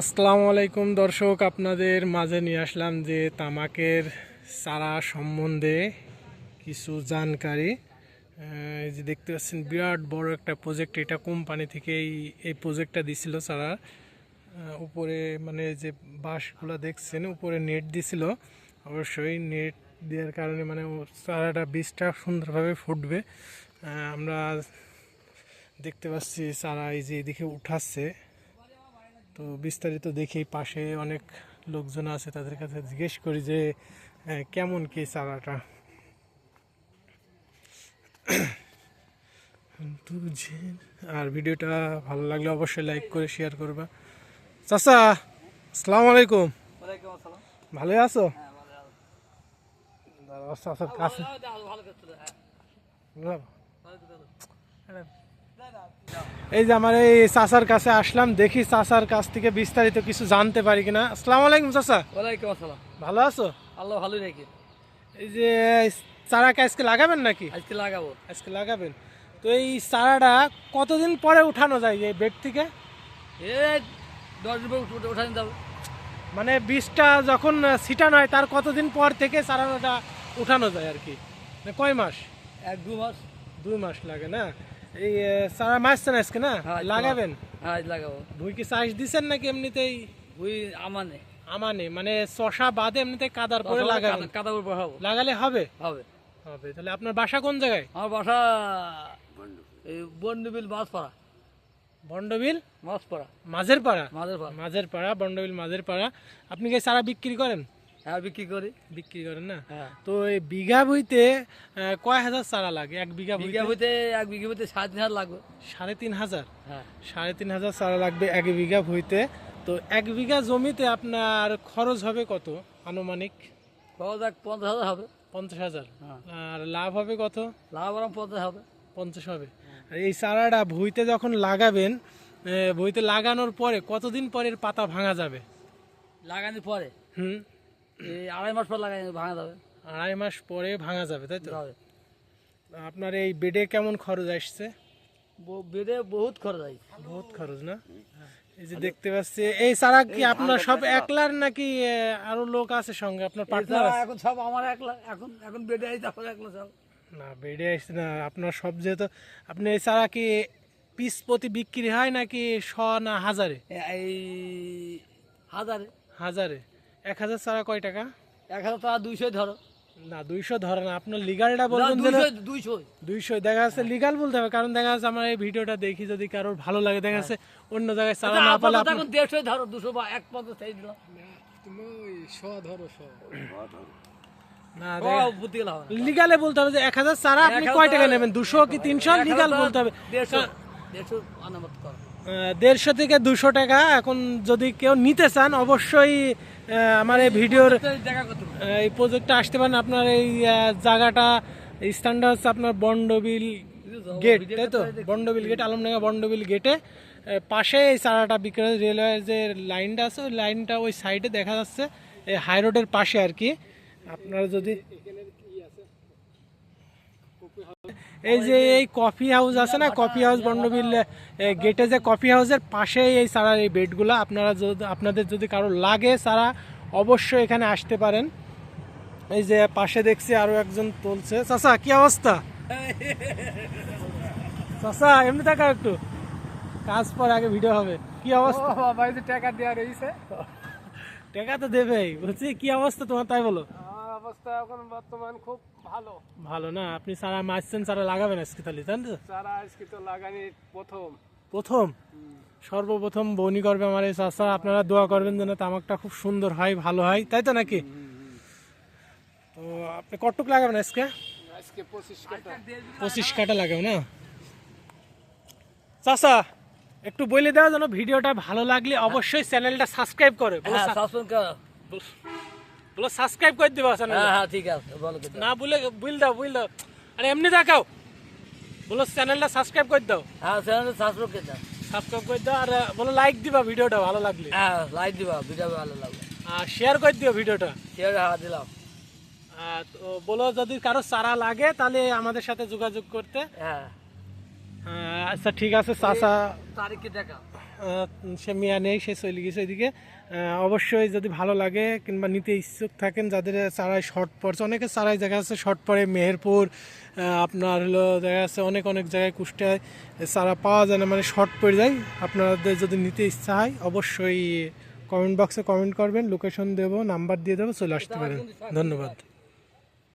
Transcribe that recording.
আসসালামু আলাইকুম দর্শক, আপনাদের মাঝে নিয়ে আসলাম যে তামাকের চারা সম্বন্ধে কিছু জানকারি। যে দেখতে পাচ্ছেন, বিরাট বড় একটা প্রজেক্ট এটা কোম্পানি থেকে এই এই প্রজেক্টটা দিছিল চারা। উপরে মানে যে বাঁশগুলো দেখছেন, উপরে নেট দিছিল। অবশ্যই নেট দেওয়ার কারণে মানে চারাটা বীজটা সুন্দরভাবে ফুটবে। আমরা দেখতে পাচ্ছি চারা এই যে এদিকে উঠাচ্ছে। তো বিস্তারিত দেখি পাশে অনেক লোকজন আছে তাদের কাছে জিজ্ঞেস করি যে কেমন কি চারাটা আর ভিডিওটা ভালো লাগলে অবশ্যই লাইক করে শেয়ার করবা। চাচা আসসালামু আলাইকুম। ভালো আছো? চাচার কাছে এই যে আমার এই চাচার কাছে আসলাম দেখি চাচার কাছ থেকে বিস্তারিত কিছু জানতে পারি কিনা। আসসালামু আলাইকুম চাচা। ওয়ালাইকুম আসসালাম। ভালো আছো? আল্লাহ ভালো রাখি। এই যে চারাকে আজকে লাগাবেন নাকি? আজকে লাগাবো। আজকে লাগাবেন। তো এই চারাটা কতদিন পরে উঠানো যায় এই বেড থেকে? উঠানি যাবে। মানে বীজটা যখন ছিটানো হয় তার কতদিন পর থেকে চারাটা উঠানো যায় আর কি? মানে কয় মাস? এক দু মাস। দুই মাস লাগে না? এই চারা মাসছেন আজকে না? হ্যাঁ, লাগাবেন? হ্যাঁ লাগাবো। ভুই কি চাষ দিচ্ছেন নাকি এমনিতেই? ওই আমানে। আমানে মানে চষা বাদে এমনিতে কাদার পরে লাগাবেন? কাদা উপর বসাবো লাগালে হবে? হবে। হবে তাহলে আপনার বাসা কোন জায়গায়? আমার বাসা এই বন্ডুবিল মাছপাড়া। বন্ডবিল? মাছপাড়া। মাঝের পাড়া মাছের পাড়া মাঝের পাড়া বন্ডবিল মাঝের পাড়া আপনি কি সারা বিক্রি করেন? হ্যাঁ বিক্রি করি। বিক্রি করেন না? হ্যাঁ। তো এই বিঘা কয় হাজার চারা লাগে? এক বিঘা হইতে এক বিঘা সাড়ে তিন হাজার লাগবে। সাড়ে তিন হাজার? হ্যাঁ। সাড়ে তিন হাজার চারা লাগবে এক বিঘা তো এক বিঘা জমিতে আপনার খরচ হবে কত আনুমানিক? খরচ এক পঞ্চাশ হাজার হবে। পঞ্চাশ হাজার। হ্যাঁ। আর লাভ হবে কত? লাভ আরাম পঞ্চাশ হবে। পঞ্চাশ হবে। আর এই চারাটা ভুইতে যখন লাগাবেন ভুইতে লাগানোর পরে কতদিন পরের পাতা ভাঙা যাবে? লাগানোর পরে? হুম। আড়াই মাস পর লাগাই ভাঙা যাবে। আড়াই মাস পরে ভাঙা যাবে তাই তো? আপনার এই বেডে কেমন খরচ আসছে? বেডে বহুত খরচ হয়। বহুত খরচ না? এই যে দেখতে পাচ্ছি এই চারা কি আপনার সব একলার নাকি আরও লোক আছে সঙ্গে? আপনার পার্টনার এছাড়া এখন সব আমার একলা এখন এখন বেডে আই তারপরে একলা সব। না বেডে আসছে না আপনার সব যেহেতু আপনি এই চারা কি পিস প্রতি বিক্রি হয় নাকি শ না হাজারে? এই হাজারে। হাজারে? এক হাজার চারা কয় টাকা? এক হাজার টাকা দুইশো ধরো। না দুইশো ধরে না আপনার লিগালটা বলবেন দুইশো দুইশো দেখা যাচ্ছে লিগাল বলতে হবে কারণ দেখা যাচ্ছে আমার এই ভিডিওটা দেখি যদি কারোর ভালো লাগে দেখা যাচ্ছে অন্য জায়গায় চারা না পালে আপাতত এখন দেড়শো ধরো দুশো বা এক পঞ্চাশ সেই না। লিগালে বলতে হবে যে এক হাজার চারা আপনি কয় টাকা নেবেন? দুশো কি তিনশো? লিগাল বলতে হবে। দেড়শো দেড়শো আনামত করো। দেড়শো থেকে দুশো টাকা। এখন যদি কেউ নিতে চান অবশ্যই আমার এই ভিডিওর দেখা করতে হবে। এই প্রজেক্টটা আসতে পারেন। আপনার এই জায়গাটা স্থানটা হচ্ছে আপনার বন্ডবিল গেট তাই তো? বন্ডবিল গেট আলমডাঙ্গা বন্ডবিল গেটে। পাশে এই চারাটা বিক্রি হয়। রেলওয়ে যে লাইনটা আছে। ওই লাইনটা ওই সাইডে দেখা যাচ্ছে এই হাই রোডের পাশে আর কি। আপনারা যদি এই যে এই কফি হাউস আছে না কফি হাউস বন্ডবিল গেটে যে কফি হাউসের পাশেই এই চারার এই বেডগুলো আপনারা যদি আপনাদের যদি কারও লাগে সারা অবশ্যই এখানে আসতে পারেন। এই যে পাশে দেখছি আরও একজন তুলছে। চাচা কি অবস্থা? চাচা এমনি থাকা একটু। কাজ পর আগে ভিডিও হবে। কি অবস্থা? টাকা দেওয়া রয়েছে টাকা তো দেবেই। বলছি কি অবস্থা তোমার? তাই বলো। অবস্থা এখন বর্তমান খুব ভালো। ভালো না? আপনি চারা মারছেন চারা লাগাবেন আজকে তাহলে তাই তো? যারা আজকে তো লাগানি প্রথম। প্রথম? সর্বপ্রথম বনি করবে আমার এই চাষা আপনারা দোয়া করবেন যেন তামাকটা খুব সুন্দর হয় ভালো হয় তাই তো নাকি? তো আপনি কটুক লাগাবেন আজকে? আজকে পঁচিশ কাটা। পঁচিশ কাটা লাগাবে না? চাষা একটু বলে দেওয়া যেন ভিডিওটা ভালো লাগলে অবশ্যই চ্যানেলটা সাবস্ক্রাইব করে। বলো হ্যাঁ বলো সাবস্ক্রাইব করে দিবা চ্যানেল হ্যাঁ হ্যাঁ ঠিক আছে বলো না বলে বুঝ দাও বুঝ দাও। আরে এমনি দেখাও। বলো চ্যানেলটা সাবস্ক্রাইব করে দাও। হ্যাঁ চ্যানেল সাসপেন্ড করে দাও। সাবস্ক্রাইব করে দাও আর বলো লাইক দিবা ভিডিওটা ভালো লাগলে। হ্যাঁ লাইক দিবা ভিডিও ভালো লাগবে আর শেয়ার করে দিও ভিডিওটা। শেয়ার হ্যাঁ দিলাম। তো বলো যদি কারও চারা লাগে তাহলে আমাদের সাথে যোগাযোগ করতে। হ্যাঁ। আহ, আচ্ছা ঠিক আছে চাচা। তারিখে দেখা সে মিয়া নেই, সে চলে গেছে ওইদিকে। অবশ্যই যদি ভালো লাগে কিংবা নিতে ইচ্ছুক থাকেন, যাদের চারাই শর্ট পড়ছে অনেকে চারাই দেখা আছে শর্ট পড়ে মেহেরপুর আপনার হলো দেখা আছে অনেক অনেক জায়গায় কুষ্টায় চারা পাওয়া যায় না মানে শর্ট পড়ে যায়। আপনাদের যদি নিতে ইচ্ছা হয়, অবশ্যই কমেন্ট বক্সে কমেন্ট করবেন লোকেশন দেবো নাম্বার দিয়ে দেবো, চলে আসতে পারেন। ধন্যবাদ।